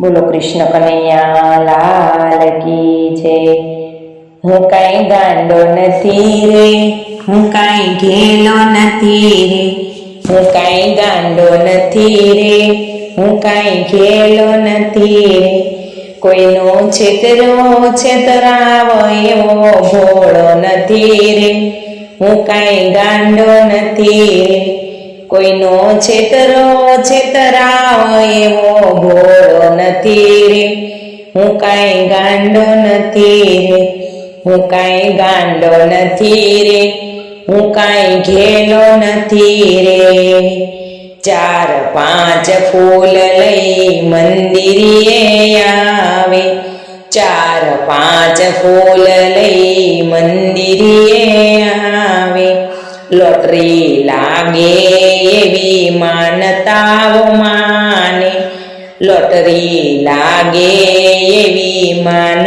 બોલો કૃષ્ણ કનૈયા લાલ કી છે. હું કાંઈ ગાંડો નથી રે. હું કાંઈ ઘેલો નથી રે. હું કાંઈ ગાંડો નથી રે. હું કાંઈ ઘેલો નથી રે. કોઈનો છેતરો છેતરાવો એવો ભોળો નથી રે. હું કાંઈ ગાંડો નથી રે. કોઈનો છેતરો છેતરાવો એવો ભોળો નથી રે. હું કાંઈ ગાંડો નથી રે. હું કાંઈ ગાંડો નથી રે. હું કાંઈ ઘેલો નથી રે. ચાર પાંચ ફૂલ લઈ મંદિરે આવે. ચાર પાંચ ફૂલ લઈ મંદિરે આવે. લોટરી લાગે એવી માનતાઓ માને. લોટરી લાગે એવી માન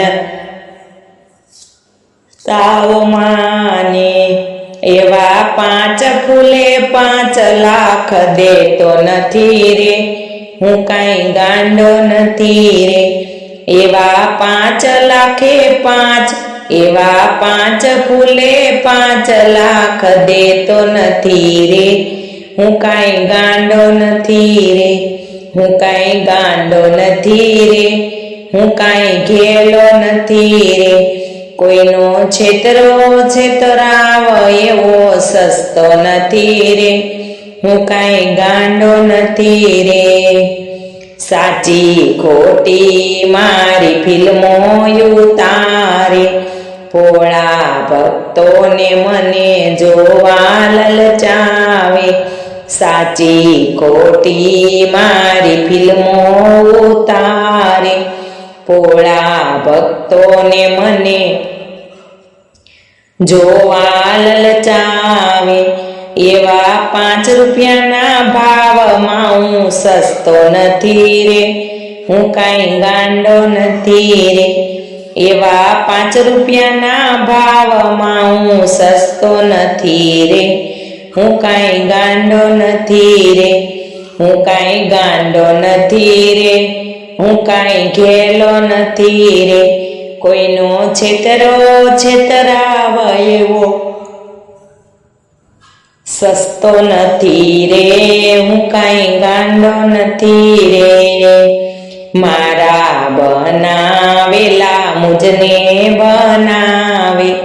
તાઓ માને. એવા પાંચ ફૂલે પાંચ લાખ દેતો નથી રે. હું કાંઈ ગાંડો નથી રે. એવા પાંચ લાખે પાંચ એવા પાંચ ફૂલે પાંચ લાખ દેતો નથી રે. હું કાંઈ ગાંડો નથી રે. હું કાંઈ ગાંડો નથી રે. હું કાંઈ ઘેલો નથી રે. કોઈનો છેતરો છેતરાવ એવો સસ્તો નથી રે. હું કાંઈ ગાંડો નથી રે. સાચી ખોટી મારી ફિલ્મો ઉતારે. ભોળા ભક્તોને મને જોવા લલચાવે સાચી ખોટી મારી ફિલ્મો ઉતારે. ભોળા ભક્તોને મને જોવા લલચાવે એવા પાંચ રૂપિયાના ભાવમાં હું સસ્તો નથી રે. હું કાંઈ ગાંડો નથી રે. એવા પાંચ રૂપિયાના ભાવમાં હું સસ્તો નથી રે. હું કાંઈ ગાંડો નથી રે. હું કાંઈ ગાંડો નથી રે. હું કાંઈ ઘેલો નથી રે. કોઈનો છેતરો છેતરાવ એવો. સસ્તો નથી રે. હું કાંઈ ગાંડો નથી રે. મારા બનાવેલા મુજને બનાવે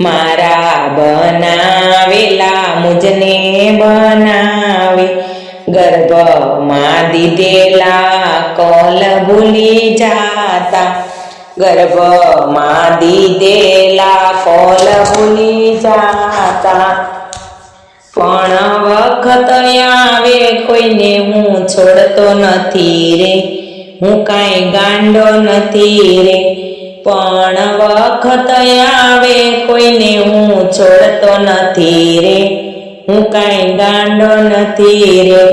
મારા બનાવેલા મુજને બનાવે ગર્ભમાં દીધેલા કોલ ભૂલી જાતા. ગર્ભમાં દીધેલા કોલ ભૂલી જાતા. પણ વખત આવે કોઈને હું છોડતો નથી રે. હું કાંઈ ગાંડો નથી રે. પણ વખત આવે કોઈને હું છોડતો નથી રે. હું કાંઈ ગાંડો નથી રે.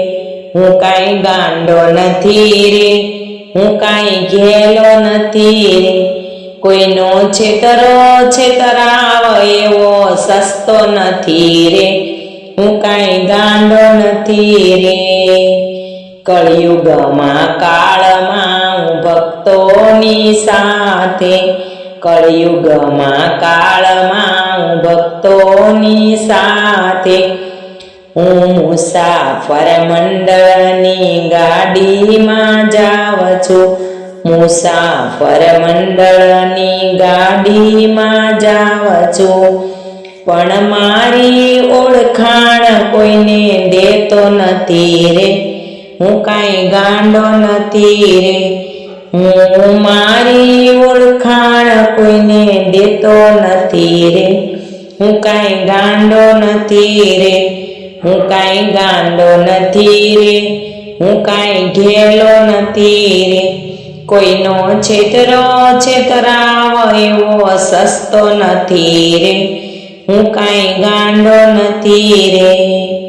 હું કાંઈ ગાંડો નથી રે. હું કાંઈ ઘેલો નથી રે. કોઈનો છેતરો છેતરાવ એવો સસ્તો નથી રે. હું કાંઈ ગાંડો નથી રે. કળિયુગમાં કાળમાં ભક્તોની સાથે. કળિયુગમાં કાળમાં ભક્તોની સાથે. હું મુસાફર મંડળની ગાડીમાં જાઉં છું. મુસાફર મંડળની ગાડીમાં જાઉં છું. પણ મારી ઓળખાણ કોઈને દેતો નથી રે. હું કાંઈ ગાંડો નથી રે. હું મારી ઓળખાણ કોઈને દેતો નથી રે. હું કાંઈ ગાંડો નથી રે. હું કાંઈ ગાંડો નથી રે. હું કાંઈ ઘેલો નથી રે. કોઈનો છેતરો છેતરાવ એવો સસ્તો નથી રે. હું કાંઈ ગાંડો નથી રે.